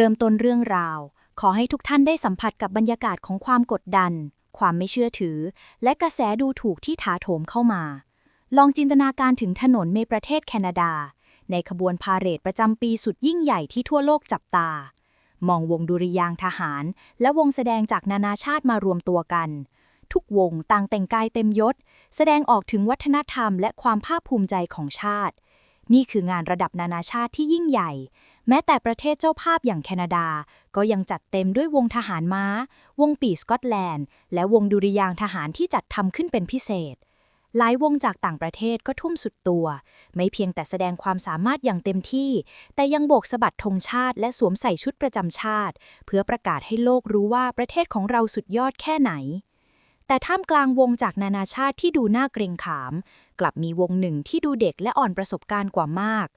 เริ่มต้นเรื่องราว ขอให้ทุกท่านได้สัมผัสกับบรรยากาศของความกดดัน ความไม่เชื่อถือ และกระแสดูถูกที่ถาโถมเข้ามา ลองจินตนาการถึงถนนในประเทศแคนาดา ในขบวนพาเหรดประจำปีสุดยิ่งใหญ่ที่ทั่วโลกจับตา มองวงดุริยางทหาร และวงแสดงจากนานาชาติมารวมตัวกัน ทุกวงต่างแต่งกายเต็มยศ แสดงออกถึงวัฒนธรรมและความภาคภูมิใจของชาตินี่คืองานระดับนานาชาติที่ยิ่งใหญ่ แม้แต่ประเทศเจ้าภาพอย่างแคนาดา ก็ยังจัดเต็มด้วยวงทหารม้า วงปีสกอตแลนด์ และวงดุริยางทหารที่จัดทำขึ้นเป็นพิเศษ หลายวงจากต่างประเทศก็ทุ่มสุดตัว ไม่เพียงแต่แสดงความสามารถอย่างเต็มที่ แต่ยังโบกสะบัดธงชาติ และสวมใส่ชุดประจำชาติ เพื่อประกาศให้โลกรู้ว่าประเทศของเราสุดยอดแค่ไหนแต่ท่ามกลางวงจากนานาชาติที่ดูน่าเกรงขาม กลับมีวงหนึ่งที่ดูเด็กและอ่อนประสบการณ์กว่ามาก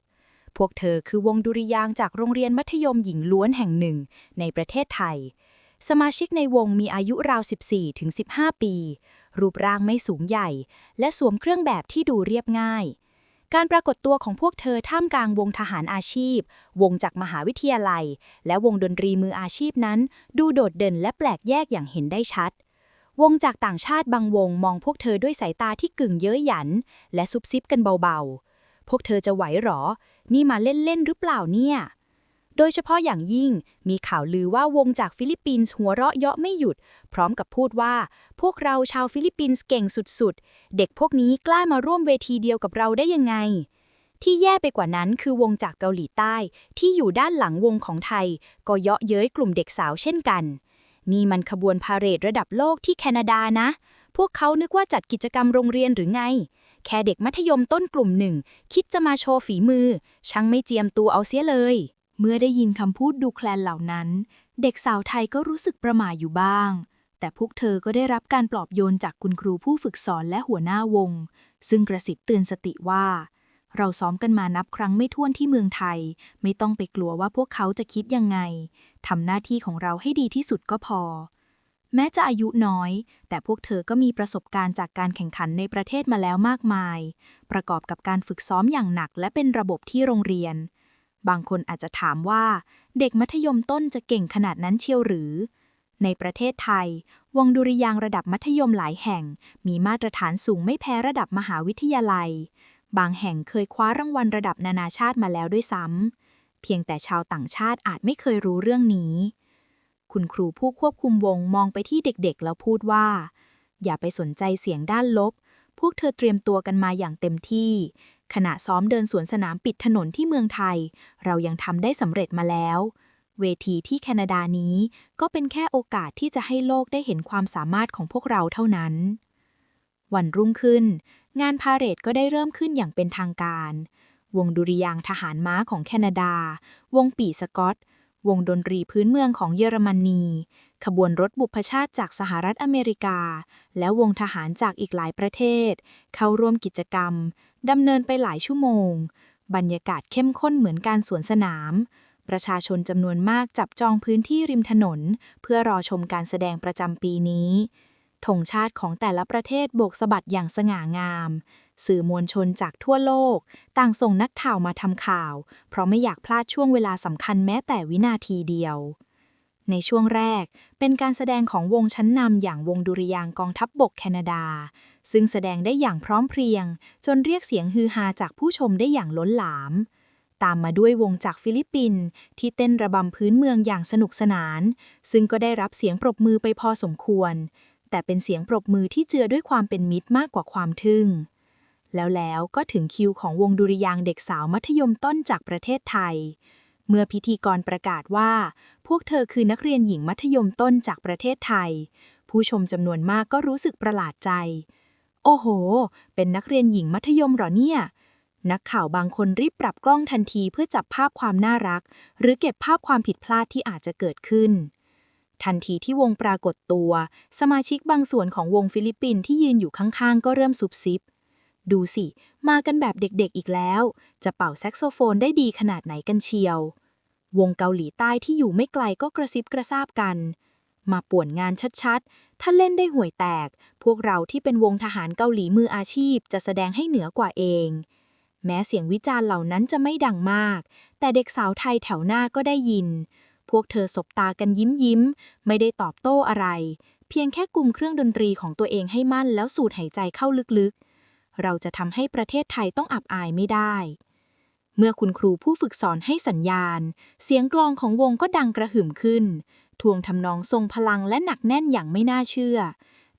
พวกเธอคือวงดุริยางจากโรงเรียนมัธยมหญิงล้วนแห่งหนึ่งในประเทศไทย สมาชิกในวงมีอายุราว 14-15ปี รูปร่างไม่สูงใหญ่ และสวมเครื่องแบบที่ดูเรียบง่าย การปรากฏตัวของพวกเธอท่ามกลางวงทหารอาชีพ วงจากมหาวิทยาลัย และวงดนตรีมืออาชีพนั้น ดูโดดเด่นและแปลกแยกอย่างเห็นได้ชัดวงจากต่างชาติบางวงมองพวกเธอด้วยสายตาที่กึ่งเย้ยหยัน และซุบซิบกันเบาๆ พวกเธอจะไหวหรอ นี่มาเล่นๆหรือเปล่าเนี่ย โดยเฉพาะอย่างยิ่งมีข่าวลือว่าวงจากฟิลิปปินส์หัวเราะเยาะไม่หยุด พร้อมกับพูดว่า พวกเราชาวฟิลิปปินส์เก่งสุดๆ เด็กพวกนี้กล้ามาร่วมเวทีเดียวกับเราได้ยังไง ที่แย่ไปกว่านั้นคือวงจากเกาหลีใต้ ที่อยู่ด้านหลังวงของไทย ก็เยาะเย้ยกลุ่มเด็กสาวเช่นกันนี่มันขบวนพาเหรดระดับโลกที่แคนาดานะ พวกเขานึกว่าจัดกิจกรรมโรงเรียนหรือไง แค่เด็กมัธยมต้นกลุ่มหนึ่ง คิดจะมาโชว์ฝีมือ ช่างไม่เจียมตัวเอาเสียเลย เมื่อได้ยินคำพูดดูแคลนเหล่านั้น เด็กสาวไทยก็รู้สึกประหม่าอยู่บ้าง แต่พวกเธอก็ได้รับการปลอบโยนจากคุณครูผู้ฝึกสอนและหัวหน้าวง ซึ่งกระสิบเตือนสติว่า เราซ้อมกันมานับครั้งไม่ถ้วนที่เมืองไทย ไม่ต้องไปกลัวว่าพวกเขาจะคิดยังไงทำหน้าที่ของเราให้ดีที่สุดก็พอ แม้จะอายุน้อย แต่พวกเธอก็มีประสบการณ์จากการแข่งขันในประเทศมาแล้วมากมาย ประกอบกับการฝึกซ้อมอย่างหนักและเป็นระบบที่โรงเรียน บางคนอาจจะถามว่า เด็กมัธยมต้นจะเก่งขนาดนั้นเชียวหรือ ในประเทศไทย วงดุริยางระดับมัธยมหลายแห่ง มีมาตรฐานสูงไม่แพ้ระดับมหาวิทยาลัย บางแห่งเคยคว้ารางวัลระดับนานาชาติมาแล้วด้วยซ้ำเพียงแต่ชาวต่างชาติอาจไม่เคยรู้เรื่องนี้ คุณครูผู้ควบคุมวงมองไปที่เด็กๆ แล้วพูดว่า อย่าไปสนใจเสียงด้านลบ พวกเธอเตรียมตัวกันมาอย่างเต็มที่ ขณะซ้อมเดินสวนสนามปิดถนนที่เมืองไทย เรายังทำได้สำเร็จมาแล้ว เวทีที่แคนาดานี้ก็เป็นแค่โอกาสที่จะให้โลกได้เห็นความสามารถของพวกเราเท่านั้น วันรุ่งขึ้น งานพาเหรดก็ได้เริ่มขึ้นอย่างเป็นทางการ วงดุริยางทหารม้าของแคนาดา วงปีสกอต วงดนตรีพื้นเมืองของเยอรมนี ขบวนรถบุพชาติจากสหรัฐอเมริกา และวงทหารจากอีกหลายประเทศ เข้าร่วมกิจกรรมดำเนินไปหลายชั่วโมง บรรยากาศเข้มข้นเหมือนการสวนสนาม ประชาชนจำนวนมากจับจองพื้นที่ริมถนน เพื่อรอชมการแสดงประจำปีนี้ธงชาติของแต่ละประเทศโบกสะบัดอย่างสง่างาม สื่อมวลชนจากทั่วโลก ต่างส่งนักข่าวมาทำข่าว เพราะไม่อยากพลาดช่วงเวลาสำคัญแม้แต่วินาทีเดียว ในช่วงแรกเป็นการแสดงของวงชั้นนำอย่างวงดุริยางกองทัพบบกแคนาดา ซึ่งแสดงได้อย่างพร้อมเพรียง จนเรียกเสียงฮือฮาจากผู้ชมได้อย่างล้นหลาม ตามมาด้วยวงจากฟิลิปปินส์ที่เต้นระบำพื้นเมืองอย่างสนุกสนาน ซึ่งก็ได้รับเสียงปรบมือไปพอสมควรแต่เป็นเสียงปรบมือที่เจือด้วยความเป็นมิตรมากกว่าความทึ่ง แล้วแล้วก็ถึงคิวของวงดุริยางเด็กสาวมัธยมต้นจากประเทศไทย เมื่อพิธีกรประกาศว่า พวกเธอคือนักเรียนหญิงมัธยมต้นจากประเทศไทย ผู้ชมจำนวนมากก็รู้สึกประหลาดใจ โอ้โห เป็นนักเรียนหญิงมัธยมหรอเนี่ย นักข่าวบางคนรีบปรับกล้องทันทีเพื่อจับภาพความน่ารัก หรือเก็บภาพความผิดพลาดที่อาจจะเกิดขึ้นทันทีที่วงปรากฏตัว สมาชิกบางส่วนของวงฟิลิปปินส์ที่ยืนอยู่ข้างๆ ก็เริ่มซุบซิบ ดูสิ มากันแบบเด็กๆอีกแล้ว จะเป่าแซกโซโฟนได้ดีขนาดไหนกันเชียว วงเกาหลีใต้ที่อยู่ไม่ไกลก็กระซิบกระซาบกัน มาป่วนงานชัดๆ ถ้าเล่นได้ห่วยแตก พวกเราที่เป็นวงทหารเกาหลีมืออาชีพ จะแสดงให้เหนือกว่าเอง แม้เสียงวิจารณ์เหล่านั้นจะไม่ดังมาก แต่เด็กสาวไทยแถวหน้าก็ได้ยิน พวกเธอสบตากันยิ้มยิ้ม ไม่ได้ตอบโต้อะไร เพียงแค่กลุ่มเครื่องดนตรีของตัวเองให้มั่นแล้วสูดหายใจเข้าลึกๆ เราจะทำให้ประเทศไทยต้องอับอายไม่ได้ เมื่อคุณครูผู้ฝึกสอนให้สัญญาณ เสียงกลองของวงก็ดังกระหึ่มขึ้น ทวงทำนองทรงพลังและหนักแน่นอย่างไม่น่าเชื่อ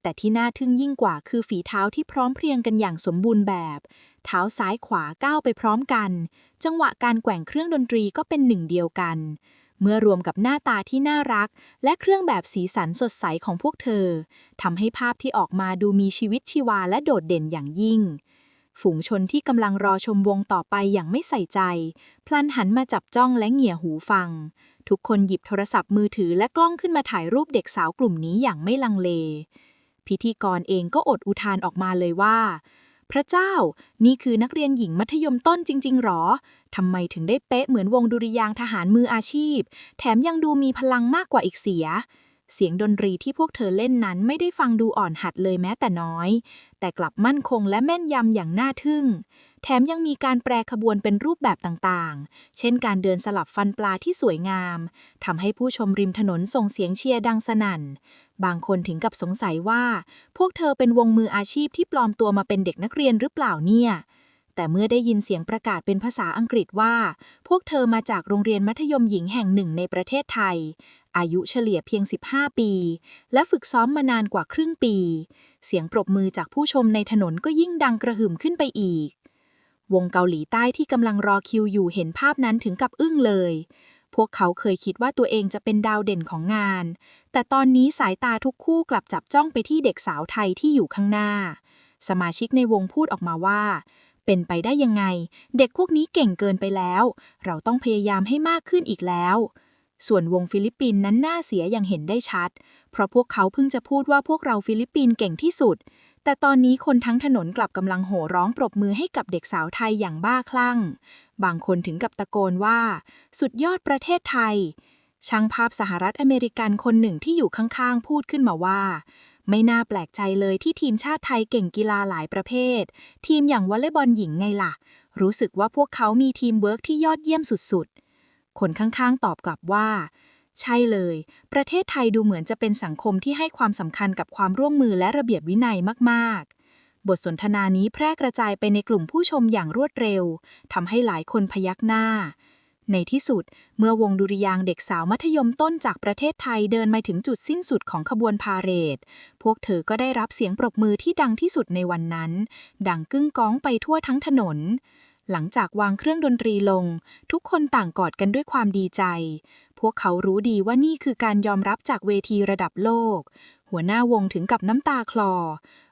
แต่ที่น่าทึ่งยิ่งกว่าคือฝีเท้าที่พร้อมเพรียงกันอย่างสมบูรณ์แบบ เท้าซ้ายขวาก้าวไปพร้อมกัน จังหวะการแกว่งเครื่องดนตรีก็เป็นหนึ่งเดียวกัน เมื่อรวมกับหน้าตาที่น่ารัก และเครื่องแบบสีสันสดใสของพวกเธอทำให้ภาพที่ออกมาดูมีชีวิตชีวาและโดดเด่นอย่างยิ่ง ฝูงชนที่กำลังรอชมวงต่อไปอย่างไม่ใส่ใจ พลันหันมาจับจ้องและเหงี่ยหูฟัง ทุกคนหยิบโทรศัพท์มือถือและกล้องขึ้นมาถ่ายรูปเด็กสาวกลุ่มนี้อย่างไม่ลังเล พิธีกรเองก็อดอุทานออกมาเลยว่าพระเจ้า นี่คือนักเรียนหญิงมัธยมต้นจริง ๆ หรอ ทำไมถึงได้เป๊ะเหมือนวงดุริยางทหารมืออาชีพ แถมยังดูมีพลังมากกว่าอีกเสีย เสียงดนตรีที่พวกเธอเล่นนั้นไม่ได้ฟังดูอ่อนหัดเลยแม้แต่น้อย แต่กลับมั่นคงและแม่นยำอย่างน่าทึ่ง แถมยังมีการแปรขบวนเป็นรูปแบบต่างๆ เช่นการเดินสลับฟันปลาที่สวยงามทำให้ผู้ชมริมถนนส่งเสียงเชียร์ดังสนั่นบางคนถึงกับสงสัยว่า พวกเธอเป็นวงมืออาชีพที่ปลอมตัวมาเป็นเด็กนักเรียนหรือเปล่าเนี่ย แต่เมื่อได้ยินเสียงประกาศเป็นภาษาอังกฤษว่า พวกเธอมาจากโรงเรียนมัธยมหญิงแห่งหนึ่งในประเทศไทย อายุเฉลี่ยเพียง 15 ปี และฝึกซ้อมมานานกว่าครึ่งปี เสียงปรบมือจากผู้ชมในถนนก็ยิ่งดังกระหึ่มขึ้นไปอีก วงเกาหลีใต้ที่กำลังรอคิวอยู่เห็นภาพนั้นถึงกับอึ้งเลย พวกเขาเคยคิดว่าตัวเองจะเป็นดาวเด่นของงาน แต่ตอนนี้สายตาทุกคู่กลับจับจ้องไปที่เด็กสาวไทยที่อยู่ข้างหน้า สมาชิกในวงพูดออกมาว่า เป็นไปได้ยังไง เด็กพวกนี้เก่งเกินไปแล้ว เราต้องพยายามให้มากขึ้นอีกแล้ว ส่วนวงฟิลิปปินส์นั้นน่าเสียอย่างเห็นได้ชัด เพราะพวกเขาเพิ่งจะพูดว่าพวกเราฟิลิปปินส์เก่งที่สุด แต่ตอนนี้คนทั้งถนนกลับกำลังโห่ร้องปรบมือให้กับเด็กสาวไทยอย่างบ้าคลั่ง บางคนถึงกับตะโกนว่า สุดยอดประเทศไทยช่างภาพสหรัฐอเมริกันคนหนึ่งที่อยู่ข้างๆ พูดขึ้นมาว่า ไม่น่าแปลกใจเลยที่ทีมชาติไทยเก่งกีฬาหลายประเภท ทีมอย่างวอลเลย์บอลหญิงไงล่ะ รู้สึกว่าพวกเขามีทีมเวิร์กที่ยอดเยี่ยมสุดๆ คนข้างๆ ตอบกลับว่า ใช่เลย ประเทศไทยดูเหมือนจะเป็นสังคมที่ให้ความสำคัญกับความร่วมมือและระเบียบวินัยมาก ๆบทสนทนานี้แพร่กระจายไปในกลุ่มผู้ชมอย่างรวดเร็ว ทำให้หลายคนพยักหน้า ในที่สุด เมื่อวงดุริยางเด็กสาวมัธยมต้นจากประเทศไทยเดินมาถึงจุดสิ้นสุดของขบวนพาเหรด พวกเธอก็ได้รับเสียงปรบมือที่ดังที่สุดในวันนั้น ดังกึ้งก้องไปทั่วทั้งถนน หลังจากวางเครื่องดนตรีลง ทุกคนต่างกอดกันด้วยความดีใจ พวกเขารู้ดีว่านี่คือการยอมรับจากเวทีระดับโลก หัวหน้าวงถึงกับน้ำตาคลอ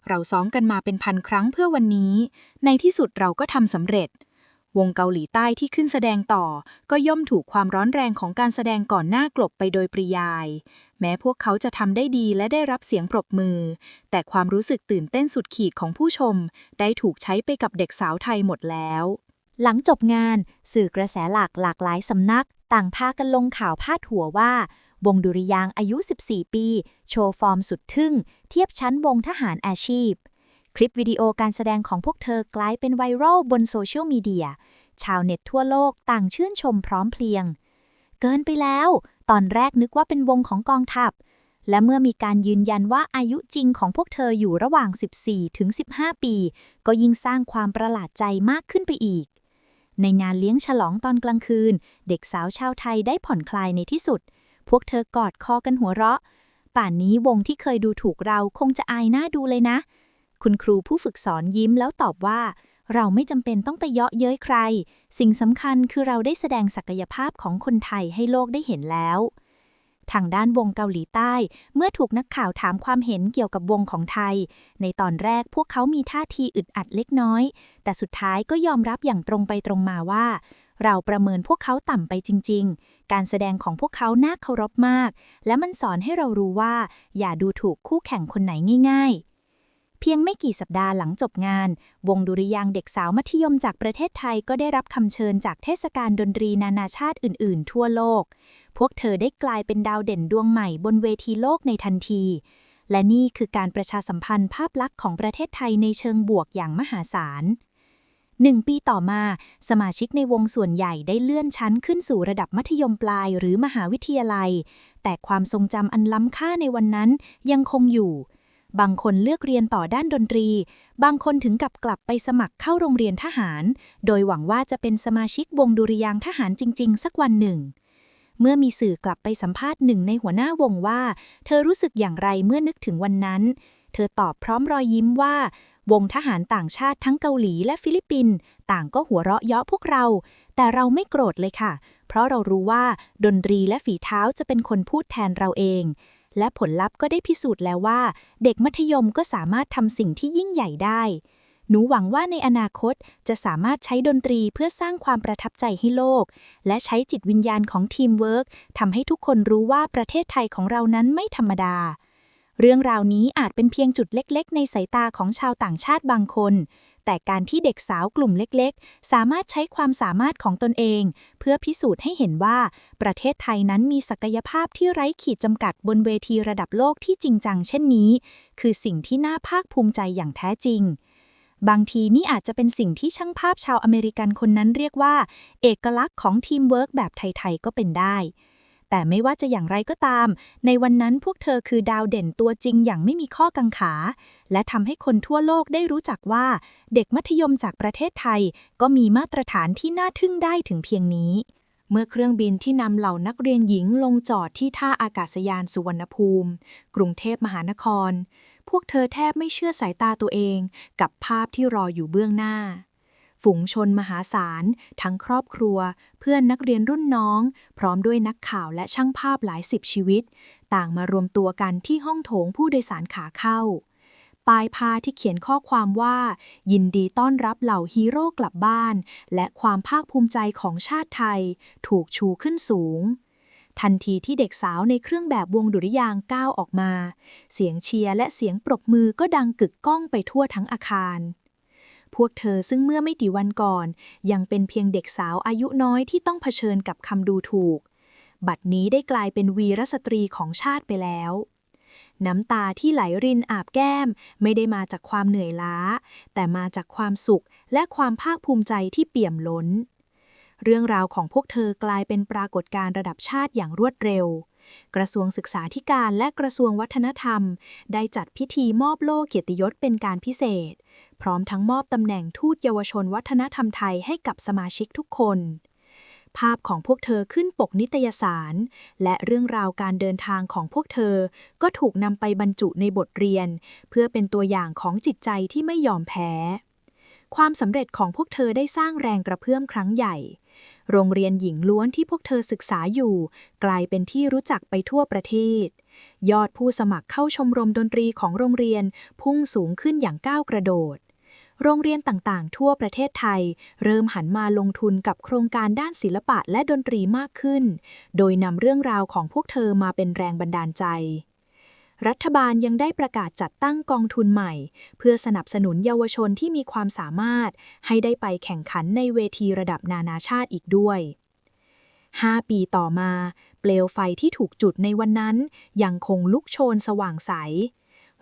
เราซ้อมกันมาเป็นพันครั้งเพื่อวันนี้ ในที่สุดเราก็ทำสำเร็จ วงเกาหลีใต้ที่ขึ้นแสดงต่อ ก็ย่อมถูกความร้อนแรงของการแสดงก่อนหน้ากลบไปโดยปริยาย แม้พวกเขาจะทำได้ดีและได้รับเสียงปรบมือ แต่ความรู้สึกตื่นเต้นสุดขีดของผู้ชม ได้ถูกใช้ไปกับเด็กสาวไทยหมดแล้ว หลังจบงาน สื่อกระแสหลักหลากหลายสำนัก ต่างพากันลงข่าวพาดหัวว่า วงดุริยางอายุ 14 ปี โชว์ฟอร์มสุดทึ่ง เทียบชั้นวงทหารอาชีพ คลิปวิดีโอการแสดงของพวกเธอกลายเป็นไวรัลบนโซเชียลมีเดีย ชาวเน็ตทั่วโลกต่างชื่นชมพร้อมเพรียง เกินไปแล้ว ตอนแรกนึกว่าเป็นวงของกองทัพ และเมื่อมีการยืนยันว่าอายุจริงของพวกเธออยู่ระหว่าง 14 ถึง 15 ปี ก็ยิ่งสร้างความประหลาดใจมากขึ้นไปอีก ในงานเลี้ยงฉลองตอนกลางคืน เด็กสาวชาวไทยได้ผ่อนคลายในที่สุด พวกเธอกอดคอกันหัวเราะ ป่านนี้วงที่เคยดูถูกเราคงจะอายหน้าดูเลยนะ คุณครูผู้ฝึกสอนยิ้มแล้วตอบว่า เราไม่จำเป็นต้องไปเยาะเย้ยใคร สิ่งสำคัญคือเราได้แสดงศักยภาพของคนไทยให้โลกได้เห็นแล้วทางด้านวงเกาหลีใต้ เมื่อถูกนักข่าวถามความเห็นเกี่ยวกับวงของไทย ในตอนแรกพวกเขามีท่าทีอึดอัดเล็กน้อย แต่สุดท้ายก็ยอมรับอย่างตรงไปตรงมาว่า เราประเมินพวกเขาต่ำไปจริง ๆ การแสดงของพวกเขาน่าเคารพมาก และมันสอนให้เรารู้ว่า อย่าดูถูกคู่แข่งคนไหนง่าย ๆ เพียงไม่กี่สัปดาห์หลังจบงาน วงดุริยางเด็กสาวมัธยมจากประเทศไทยก็ได้รับคำเชิญจากเทศกาลดนตรีนานาชาติอื่น ๆ ทั่วโลก พวกเธอได้กลายเป็นดาวเด่นดวงใหม่บนเวทีโลกในทันที และนี่คือการประชาสัมพันธ์ภาพลักษณ์ของประเทศไทยในเชิงบวกอย่างมหาศาลหนึ่งปีต่อมา สมาชิกในวงส่วนใหญ่ได้เลื่อนชั้นขึ้นสู่ระดับมัธยมปลายหรือมหาวิทยาลัย แต่ความทรงจำอันล้ำค่าในวันนั้นยังคงอยู่ บางคนเลือกเรียนต่อด้านดนตรี บางคนถึงกับกลับไปสมัครเข้าโรงเรียนทหาร โดยหวังว่าจะเป็นสมาชิกวงดุริยางทหารจริง ๆ สักวันหนึ่ง เมื่อมีสื่อกลับไปสัมภาษณ์หนึ่งในหัวหน้าวงว่า เธอรู้สึกอย่างไรเมื่อนึกถึงวันนั้น เธอตอบพร้อมรอยยิ้มว่า วงทหารต่างชาติทั้งเกาหลีและฟิลิปปินส์ต่างก็หัวเราะเยาะพวกเรา แต่เราไม่โกรธเลยค่ะ เพราะเรารู้ว่าดนตรีและฝีเท้าจะเป็นคนพูดแทนเราเอง และผลลัพธ์ก็ได้พิสูจน์แล้วว่า เด็กมัธยมก็สามารถทำสิ่งที่ยิ่งใหญ่ได้ หนูหวังว่าในอนาคตจะสามารถใช้ดนตรีเพื่อสร้างความประทับใจให้โลก และใช้จิตวิญญาณของทีมเวิร์กทำให้ทุกคนรู้ว่าประเทศไทยของเรานั้นไม่ธรรมดา เรื่องราวนี้อาจเป็นเพียงจุดเล็ก ๆ ในสายตาของชาวต่างชาติบางคน แต่การที่เด็กสาวกลุ่มเล็กๆ สามารถใช้ความสามารถของตนเอง เพื่อพิสูจน์ให้เห็นว่า ประเทศไทยนั้นมีศักยภาพที่ไร้ขีดจำกัดบนเวทีระดับโลกที่จริงจังเช่นนี้ คือสิ่งที่น่าภาคภูมิใจอย่างแท้จริงบางทีนี่อาจจะเป็นสิ่งที่ช่างภาพชาวอเมริกันคนนั้นเรียกว่า เอกลักษณ์ของทีมเวิร์กแบบไทย ๆ ก็เป็นได้ แต่ไม่ว่าจะอย่างไรก็ตาม ในวันนั้นพวกเธอคือดาวเด่นตัวจริงอย่างไม่มีข้อกังขา และทำให้คนทั่วโลกได้รู้จักว่า เด็กมัธยมจากประเทศไทย ก็มีมาตรฐานที่น่าทึ่งได้ถึงเพียงนี้ เมื่อเครื่องบินที่นำเหล่านักเรียนหญิงลงจอดที่ท่าอากาศยานสุวรรณภูมิ กรุงเทพมหานคร พวกเธอแทบไม่เชื่อสายตาตัวเอง กับภาพที่รออยู่เบื้องหน้า ฝูงชนมหาศาล ทั้งครอบครัว เพื่อนนักเรียนรุ่นน้อง พร้อมด้วยนักข่าวและช่างภาพหลายสิบชีวิต ต่างมารวมตัวกันที่ห้องโถงผู้โดยสารขาเข้าปลายพาที่เขียนข้อความว่า ยินดีต้อนรับเหล่าฮีโร่กลับบ้าน และความภาคภูมิใจของชาติไทย ถูกชูขึ้นสูง ทันทีที่เด็กสาวในเครื่องแบบวงดุริยางก้าวออกมา เสียงเชียร์และเสียงปรบมือก็ดังกึกก้องไปทั่วทั้งอาคาร พวกเธอซึ่งเมื่อไม่กี่วันก่อน ยังเป็นเพียงเด็กสาวอายุน้อยที่ต้องเผชิญกับคำดูถูก บัดนี้ได้กลายเป็นวีรสตรีของชาติไปแล้ว น้ำตาที่ไหลรินอาบแก้มไม่ได้มาจากความเหนื่อยล้า แต่มาจากความสุขและความภาคภูมิใจที่เปี่ยมล้น เรื่องราวของพวกเธอกลายเป็นปรากฏการณ์ระดับชาติอย่างรวดเร็วกระทรวงศึกษาธิการและกระทรวงวัฒนธรรม ได้จัดพิธีมอบโล่เกียรติยศเป็นการพิเศษ พร้อมทั้งมอบตำแหน่งทูตเยาวชนวัฒนธรรมไทยให้กับสมาชิกทุกคน ภาพของพวกเธอขึ้นปกนิตยสาร และเรื่องราวการเดินทางของพวกเธอก็ถูกนำไปบรรจุในบทเรียน เพื่อเป็นตัวอย่างของจิตใจที่ไม่ยอมแพ้ ความสำเร็จของพวกเธอได้สร้างแรงกระเพื่อมครั้งใหญ่โรงเรียนหญิงล้วนที่พวกเธอศึกษาอยู่ กลายเป็นที่รู้จักไปทั่วประเทศ ยอดผู้สมัครเข้าชมรมดนตรีของโรงเรียนพุ่งสูงขึ้นอย่างก้าวกระโดด โรงเรียนต่างๆ ทั่วประเทศไทย เริ่มหันมาลงทุนกับโครงการด้านศิลปะและดนตรีมากขึ้น โดยนำเรื่องราวของพวกเธอมาเป็นแรงบันดาลใจ รัฐบาลยังได้ประกาศจัดตั้งกองทุนใหม่ เพื่อสนับสนุนเยาวชนที่มีความสามารถ ให้ได้ไปแข่งขันในเวทีระดับนานาชาติอีกด้วย5ปีต่อมา เปลวไฟที่ถูกจุดในวันนั้น ยังคงลุกโชนสว่างใส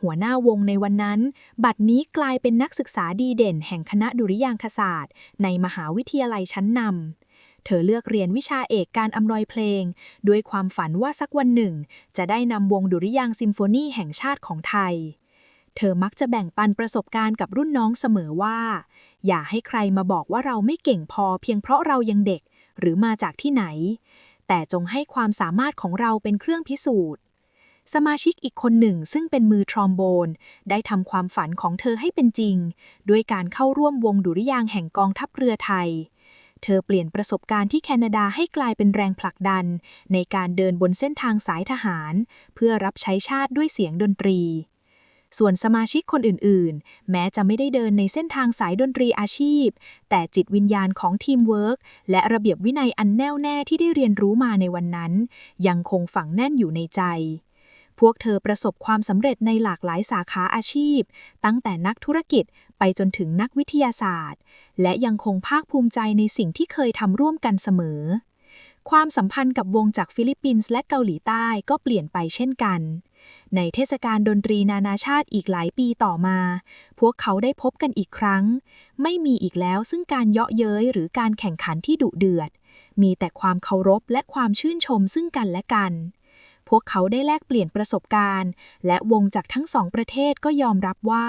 หัวหน้าวงในวันนั้น บัดนี้กลายเป็นนักศึกษาดีเด่นแห่งคณะดุริยางคศาสตร์ ในมหาวิทยาลัยชั้นนำ เธอเลือกเรียนวิชาเอกการอำนวยเพลง ด้วยความฝันว่าสักวันหนึ่ง จะได้นำวงดุริยางซิมโฟนีแห่งชาติของไทย เธอมักจะแบ่งปันประสบการณ์กับรุ่นน้องเสมอว่า อย่าให้ใครมาบอกว่าเราไม่เก่งพอเพียงเพราะเรายังเด็ก หรือมาจากที่ไหน แต่จงให้ความสามารถของเราเป็นเครื่องพิสูจน์ สมาชิกอีกคนหนึ่งซึ่งเป็นมือทรอมโบน ได้ทำความฝันของเธอให้เป็นจริง ด้วยการเข้าร่วมวงดุริยางแห่งกองทัพเรือไทย เธอเปลี่ยนประสบการณ์ที่แคนาดาให้กลายเป็นแรงผลักดัน ในการเดินบนเส้นทางสายทหาร เพื่อรับใช้ชาติด้วยเสียงดนตรี ส่วนสมาชิกคนอื่น ๆ แม้จะไม่ได้เดินในเส้นทางสายดนตรีอาชีพ แต่จิตวิญญาณของทีมเวิร์กและระเบียบวินัยอันแน่วแน่ที่ได้เรียนรู้มาในวันนั้น ยังคงฝังแน่นอยู่ในใจ พวกเธอประสบความสำเร็จในหลากหลายสาขาอาชีพ ตั้งแต่นักธุรกิจไปจนถึงนักวิทยาศาสตร์ และยังคงภาคภูมิใจในสิ่งที่เคยทำร่วมกันเสมอ ความสัมพันธ์กับวงจากฟิลิปปินส์และเกาหลีใต้ก็เปลี่ยนไปเช่นกัน ในเทศกาลดนตรีนานาชาติอีกหลายปีต่อมา พวกเขาได้พบกันอีกครั้ง ไม่มีอีกแล้วซึ่งการเยาะเย้ยหรือการแข่งขันที่ดุเดือด มีแต่ความเคารพและความชื่นชมซึ่งกันและกัน พวกเขาได้แลกเปลี่ยนประสบการณ์ และวงจากทั้งสองประเทศก็ยอมรับว่า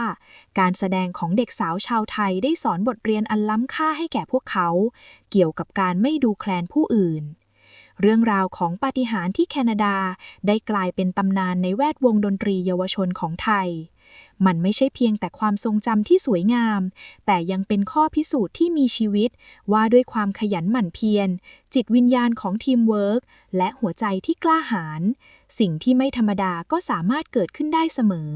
การแสดงของเด็กสาวชาวไทยได้สอนบทเรียนอันล้ำค่าให้แก่พวกเขา เกี่ยวกับการไม่ดูแคลนผู้อื่น เรื่องราวของปาฏิหาริย์ที่แคนาดาได้กลายเป็นตำนานในแวดวงดนตรีเยาวชนของไทย มันไม่ใช่เพียงแต่ความทรงจำที่สวยงาม แต่ยังเป็นข้อพิสูจน์ที่มีชีวิต ว่าด้วยความขยันหมั่นเพียร จิตวิญญาณของทีมเวิร์กและหัวใจที่กล้าหาญสิ่งที่ไม่ธรรมดาก็สามารถเกิดขึ้นได้เสมอ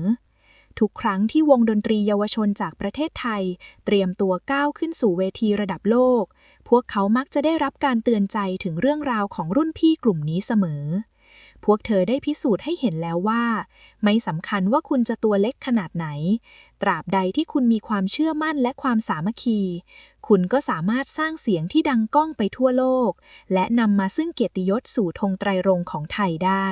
ทุกครั้งที่วงดนตรีเยาวชนจากประเทศไทย เตรียมตัวก้าวขึ้นสู่เวทีระดับโลก พวกเขามักจะได้รับการเตือนใจถึงเรื่องราวของรุ่นพี่กลุ่มนี้เสมอ พวกเธอได้พิสูจน์ให้เห็นแล้วว่า ไม่สำคัญว่าคุณจะตัวเล็กขนาดไหน ตราบใดที่คุณมีความเชื่อมั่นและความสามัคคี คุณก็สามารถสร้างเสียงที่ดังก้องไปทั่วโลก และนำมาซึ่งเกียรติยศสู่ธงไตรรงของไทยได้